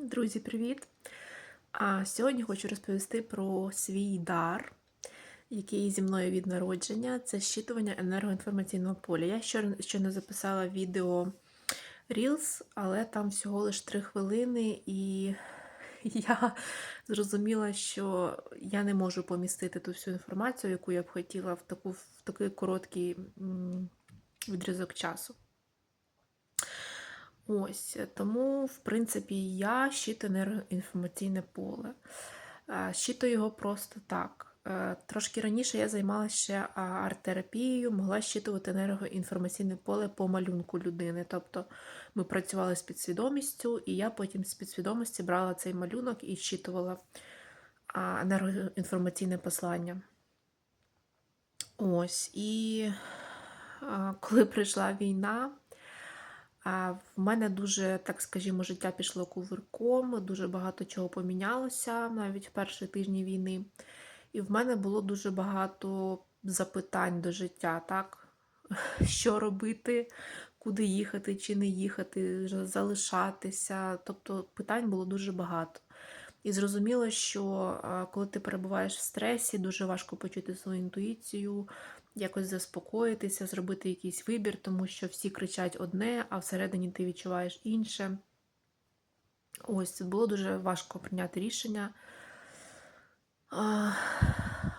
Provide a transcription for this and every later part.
Друзі, привіт! А сьогодні хочу розповісти про свій дар, який зі мною від народження. Це щитування енергоінформаційного поля. Я не записала відео Reels, але там всього лише 3 хвилини, і я зрозуміла, що я не можу помістити ту всю інформацію, яку я б хотіла в, таку, в такий короткий відрізок часу. Ось, тому, в принципі, я щитую енергоінформаційне поле. Е, Щитую його просто так. Е, Трошки раніше я займалася ще арт-терапією, могла щитувати енергоінформаційне поле по малюнку людини. Тобто ми працювали з підсвідомістю, і я потім з підсвідомості брала цей малюнок і щитувала енергоінформаційне послання. Ось, і коли прийшла війна, в мене дуже, так скажімо, життя пішло кувирком, дуже багато чого помінялося навіть в перші тижні війни. І в мене було дуже багато запитань до життя, так? Що робити, куди їхати чи не їхати, залишатися. Тобто питань було дуже багато. І зрозуміло, що коли ти перебуваєш в стресі, дуже важко почути свою інтуїцію, якось заспокоїтися, зробити якийсь вибір, тому що всі кричать одне, а всередині ти відчуваєш інше. Ось, було дуже важко прийняти рішення. А,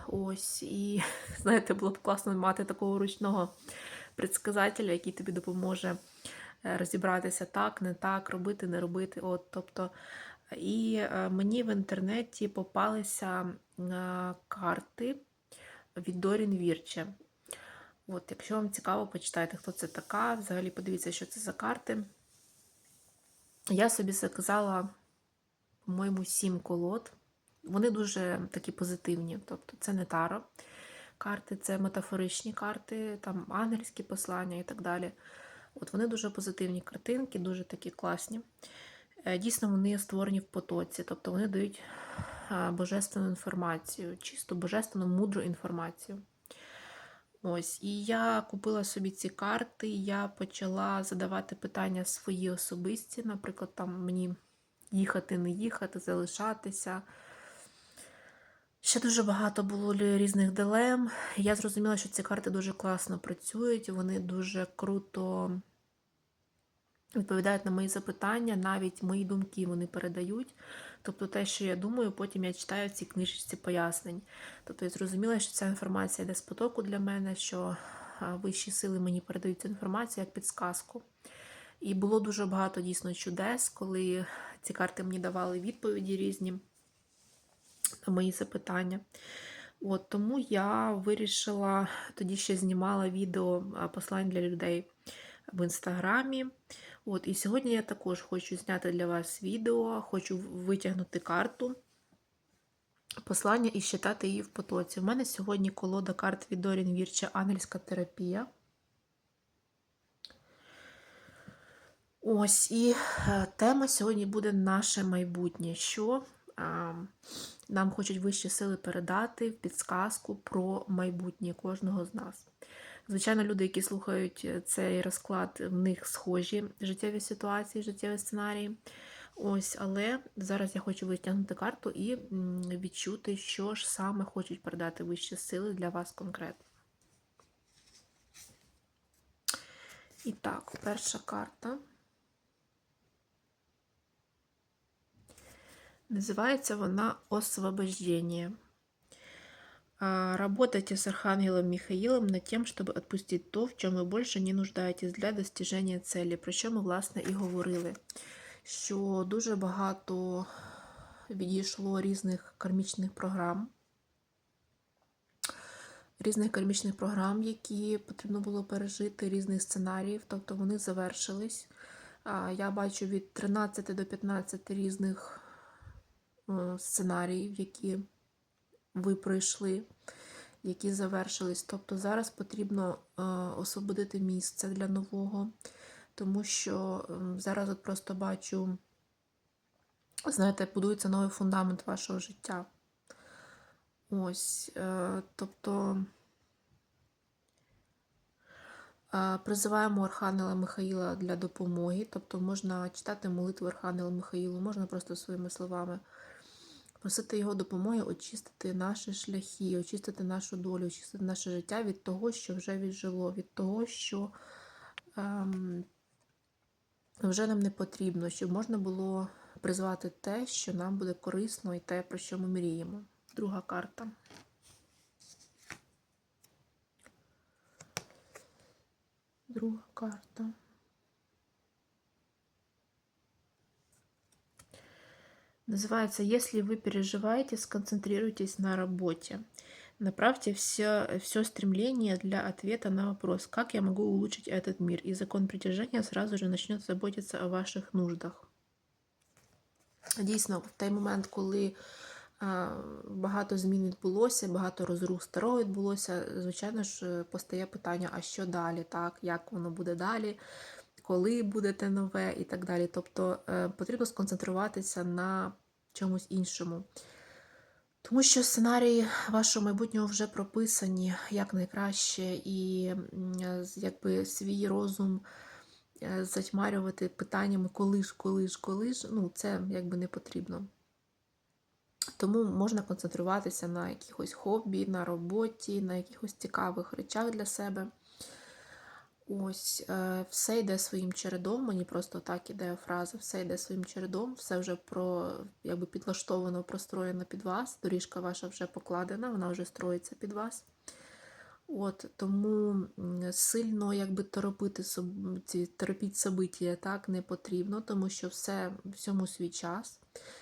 Ось, і знаєте, було б класно мати такого ручного предсказателя, який тобі допоможе е, розібратися так, не так, робити, не робити. От, тобто, І е, мені в інтернеті попалися е, карти від Дорін Вірче. От, Якщо вам цікаво, почитайте, хто це така. Взагалі подивіться, що це за карти. Я собі заказала, по-моєму, сім колод. Вони дуже такі позитивні. Тобто це не таро карти, це метафоричні карти, там ангельські послання і так далі. От Вони дуже позитивні картинки, дуже такі класні. Е, дійсно, вони створені в потоці, тобто вони дають божественну інформацію, чисто божественну, мудру інформацію. Ось, І я купила собі ці карти, я почала задавати питання свої особисті, наприклад, там мені їхати, не їхати, залишатися. Ще дуже багато було різних дилем. Я зрозуміла, що ці карти дуже класно працюють, вони дуже круто відповідають на мої запитання, навіть мої думки вони передають. Тобто те, що я думаю, потім я читаю в цій книжці пояснень. Тобто я зрозуміла, що ця інформація йде з потоку для мене, що вищі сили мені передають цю інформацію як підсказку. І було дуже багато дійсно чудес, коли ці карти мені давали відповіді різні на мої запитання. От, Тому я вирішила, тоді ще знімала відео послань для людей в інстаграмі. От, І сьогодні я також хочу зняти для вас відео, хочу витягнути карту послання і считати її в потоці. У мене сьогодні колода карт від Дорін Вірча Ангельська терапія. Ось, і е, тема сьогодні буде наше майбутнє. Що а, нам хочуть вищі сили передати в підсказку про майбутнє кожного з нас. Звичайно, люди, які слухають е, цей розклад, в них схожі життєві ситуації, життєві сценарії. Ось, але зараз я хочу витягнути карту і відчути, що ж саме хочуть передати вищі сили для вас конкретно. І так, перша карта. Називається вона освобождення. Работайте с Архангелом Михаилом над тем, щоб отпустить то, в чому ви більше не нуждаєтесь для достиження цілі. Про що ми, власне, і говорили, що дуже багато відійшло різних кармічних програм, різних кармічних програм, які потрібно було пережити, різних сценаріїв, тобто вони завершились. Я бачу від 13 до 15 різних е, сценаріїв, які ви пройшли, які завершились. Тобто зараз потрібно е, освободити місце для нового, тому що зараз от просто бачу, знаєте, будується новий фундамент вашого життя. Ось, е, тобто. Е, Призиваємо Архангела Михаїла для допомоги, тобто можна читати молитву Архангела Михаїлу, можна просто своїми словами просити його допомоги очистити наші шляхи, очистити нашу долю, очистити наше життя від того, що вже віджило, від того, що ем, вже нам не потрібно, щоб можна було призвати те, що нам буде корисно, і те, про що ми мріємо. Друга карта. Друга карта. Называется «Если вы переживаете, сконцентрируйтесь на работе. Направьте все, все стремление для ответа на вопрос, как я могу улучшить этот мир, и закон притяжения сразу же начнет заботиться о ваших нуждах». Дійсно, в той момент, коли а, багато змін відбулося, багато розрух старого відбулося, звичайно ж, постає питання, а що далі, так, як воно буде далі, коли буде те нове і так далі. Тобто е, потрібно сконцентруватися на чомусь іншому. Тому що сценарії вашого майбутнього вже прописані як найкраще, і якби свій розум е, затьмарювати питаннями коли ж, коли ж, коли ж, ну це якби не потрібно. Тому можна концентруватися на якихось хобі, на роботі, на якихось цікавих речах для себе. Ось, е, все йде своїм чередом, мені просто так іде фраза, все йде своїм чередом, все вже про, якби підлаштовано, простроєно під вас, доріжка ваша вже покладена, вона вже строїться під вас. От, тому сильно якби торопити ці торопіть собиття так не потрібно, тому що все всьому свій час.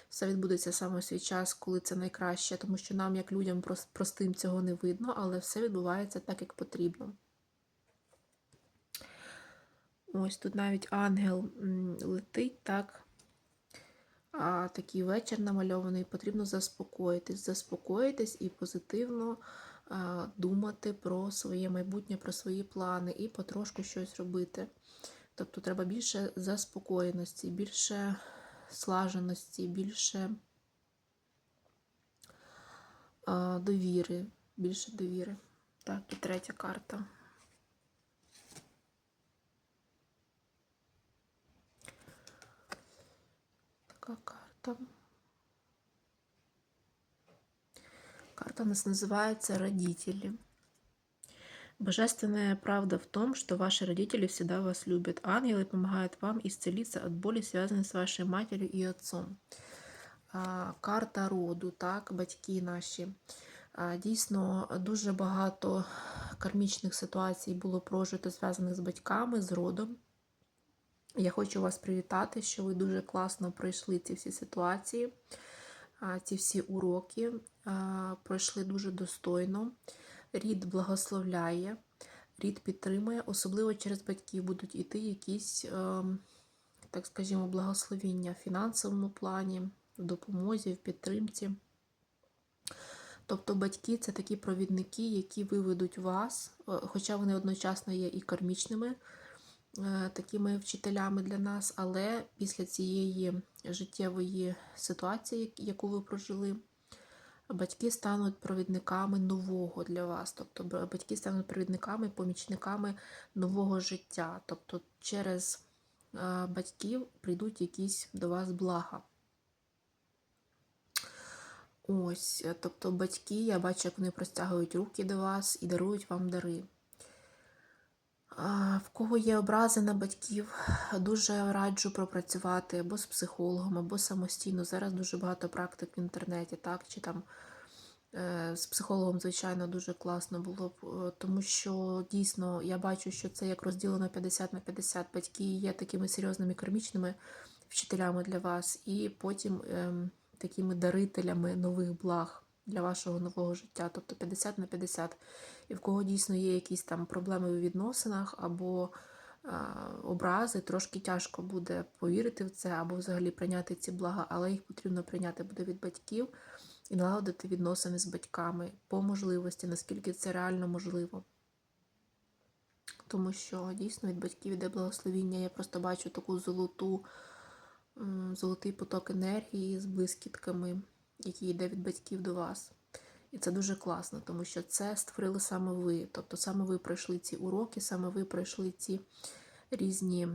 Все відбудеться саме в свій час, коли це найкраще, тому що нам, як людям, простим цього не видно, але все відбувається так, як потрібно. Ось тут навіть ангел летить, так. А такий вечір намальований, потрібно заспокоїтись, заспокоїтись і позитивно а, думати про своє майбутнє, про свої плани і потрошку щось робити. Тобто треба більше заспокоєності, більше слаженості, більше а, довіри, більше довіри. Так, і третя карта. Така карта. Карта у нас называется «Родители». Божественная правда в том, что ваши родители всегда вас любят. Ангелы помогают вам исцелиться от боли, связанной с вашей матерью и отцом. Карта роду, так, батьки наші. Дійсно, дуже багато кармічних ситуацій було прожито, зв'язаних з батьками, з родом. Я хочу вас привітати, що ви дуже класно пройшли ці всі ситуації, ці всі уроки, пройшли дуже достойно. Рід благословляє, рід підтримує, особливо через батьків будуть іти якісь, ем, так скажімо, благословіння в фінансовому плані, в допомозі, в підтримці. Тобто батьки це такі провідники, які виведуть вас, е, хоча вони одночасно є і кармічними такими вчителями для нас, але після цієї життєвої ситуації, яку ви прожили, батьки стануть провідниками нового для вас. Тобто батьки стануть провідниками, помічниками нового життя. Тобто через е, батьків прийдуть якісь до вас блага. Ось, е, тобто батьки, я бачу, як вони простягують руки до вас і дарують вам дари. В кого є образи на батьків, дуже раджу пропрацювати або з психологом, або самостійно. Зараз дуже багато практик в інтернеті, так, чи там е, з психологом, звичайно, дуже класно було б, е, тому що дійсно я бачу, що це як розділено 50 на 50. Батьки є такими серйозними кармічними вчителями для вас, і потім ем, такими дарителями нових благ для вашого нового життя, тобто 50 на 50. І в кого дійсно є якісь там проблеми у відносинах або а, образи, трошки тяжко буде повірити в це або взагалі прийняти ці блага, але їх потрібно прийняти буде від батьків і налагодити відносини з батьками по можливості, наскільки це реально можливо. Тому що дійсно від батьків іде благословіння. Я просто бачу таку золоту, золотий поток енергії з блискітками, який йде від батьків до вас. І це дуже класно, тому що це створили саме ви. Тобто саме ви пройшли ці уроки, саме ви пройшли ці різні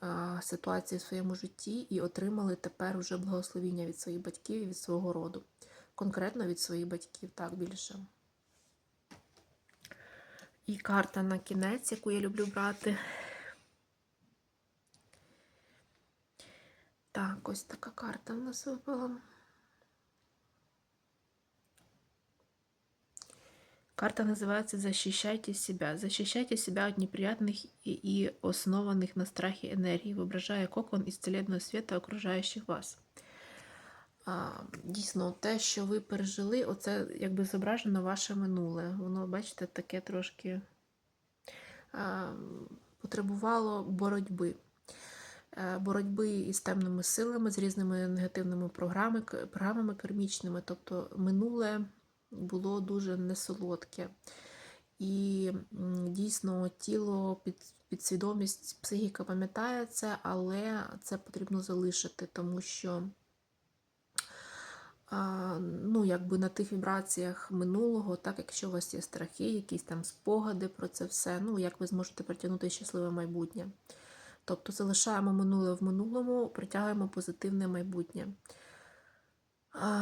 а, ситуації в своєму житті і отримали тепер вже благословіння від своїх батьків і від свого роду. Конкретно від своїх батьків, так більше. І карта на кінець, яку я люблю брати. Так, ось така карта в нас випала. Карта называется «Защищайте себя». Защищайте себя от неприятных и, и основанных на страхе энергий, воображая кокон исцеленного света, окружаючих вас. А, Дійсно, те, що ви пережили, оце якби зображено ваше минуле. Воно, бачите, таке трошки а, потребувало боротьби. Е, Боротьби із темними силами, з різними негативними програми, програмами кармічними. Тобто минуле було дуже несолодке. І дійсно тіло, під, підсвідомість, психіка пам'ятає це, але це потрібно залишити, тому що ну, якби на тих вібраціях минулого, так, якщо у вас є страхи, якісь там спогади про це все, ну, як ви зможете притягнути щасливе майбутнє. Тобто залишаємо минуле в минулому, притягуємо позитивне майбутнє.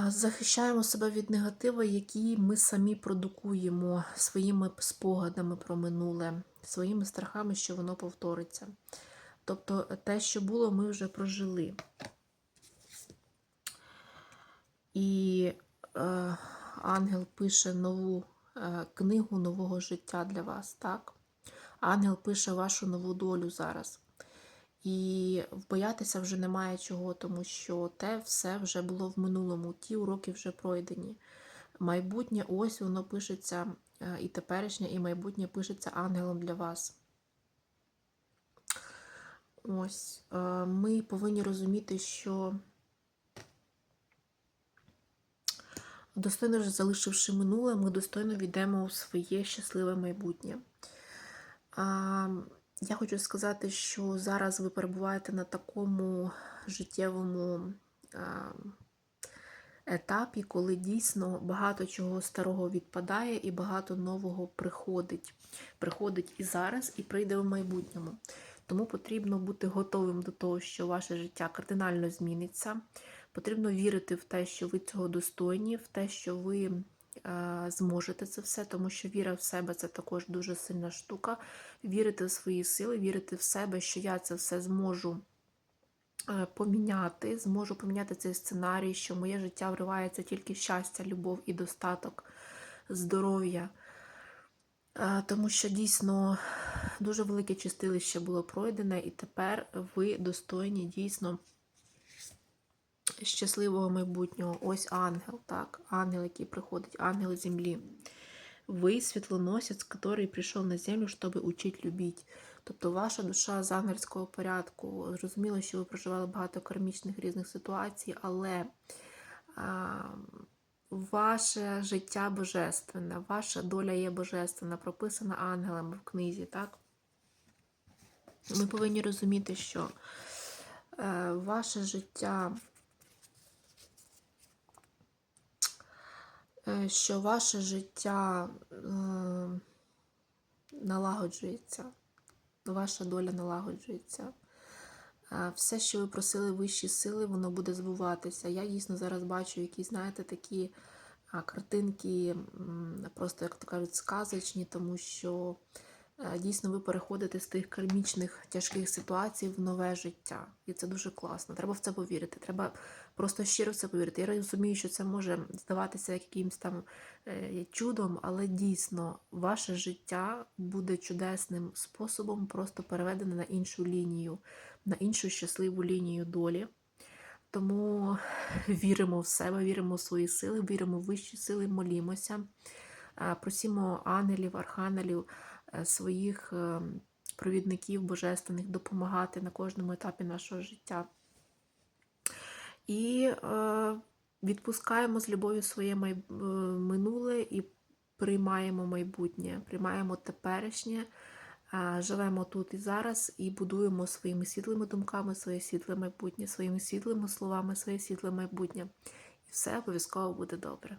Захищаємо себе від негативу, які ми самі продукуємо своїми спогадами про минуле, своїми страхами, що воно повториться. Тобто те, що було, ми вже прожили. І е, ангел пише нову е, книгу нового життя для вас. так? Ангел пише вашу нову долю зараз. І боятися вже немає чого, тому що те все вже було в минулому, ті уроки вже пройдені. Майбутнє ось воно пишеться, е, і теперішнє, і майбутнє пишеться ангелом для вас. Ось, е, ми повинні розуміти, що достойно вже залишивши минуле, ми достойно війдемо у своє щасливе майбутнє. Я хочу сказати, що зараз ви перебуваєте на такому життєвому етапі, коли дійсно багато чого старого відпадає і багато нового приходить. Приходить і зараз, і прийде в майбутньому. Тому потрібно бути готовим до того, що ваше життя кардинально зміниться. Потрібно вірити в те, що ви цього достойні, в те, що ви зможете це все, тому що віра в себе це також дуже сильна штука. Вірити в свої сили, вірити в себе, що я це все зможу е, поміняти, зможу поміняти цей сценарій, що моє життя вривається тільки щастя, любов і достаток, здоров'я. Тому що дійсно дуже велике чистилище було пройдене, і тепер ви достойні дійсно щасливого майбутнього. Ось ангел, так, ангел, який приходить, ангел землі. Ви світлоносець, який прийшов на землю, щоб учити любити. Тобто ваша душа з ангельського порядку. Зрозуміло, що ви проживали багато кармічних різних ситуацій, але а, ваше життя божественне, ваша доля є божественна, прописана ангелами в книзі. так? Ми повинні розуміти, що е, ваше життя що ваше життя е, налагоджується, ваша доля налагоджується. Е, все, що ви просили вищі сили, воно буде збуватися. Я дійсно зараз бачу якісь, знаєте, такі картинки, просто, як то кажуть, сказочні, тому що Е, дійсно ви переходите з тих кармічних тяжких ситуацій в нове життя. І це дуже класно. Треба в це повірити. Треба просто щиро в це повірити. Я розумію, що це може здаватися якимось там е, чудом, але дійсно ваше життя буде чудесним способом, просто переведене на іншу лінію, на іншу щасливу лінію долі. Тому віримо в себе, віримо в свої сили, віримо в вищі сили, молімося, е, просімо ангелів, архангелів. Е, своїх е, провідників божественних допомагати на кожному етапі нашого життя. І е, відпускаємо з любов'ю своє минуле і приймаємо майбутнє, приймаємо теперішнє, живемо тут і зараз і будуємо своїми світлими думками своє світле майбутнє, своїми світлими словами, своє світле майбутнє. І все обов'язково буде добре.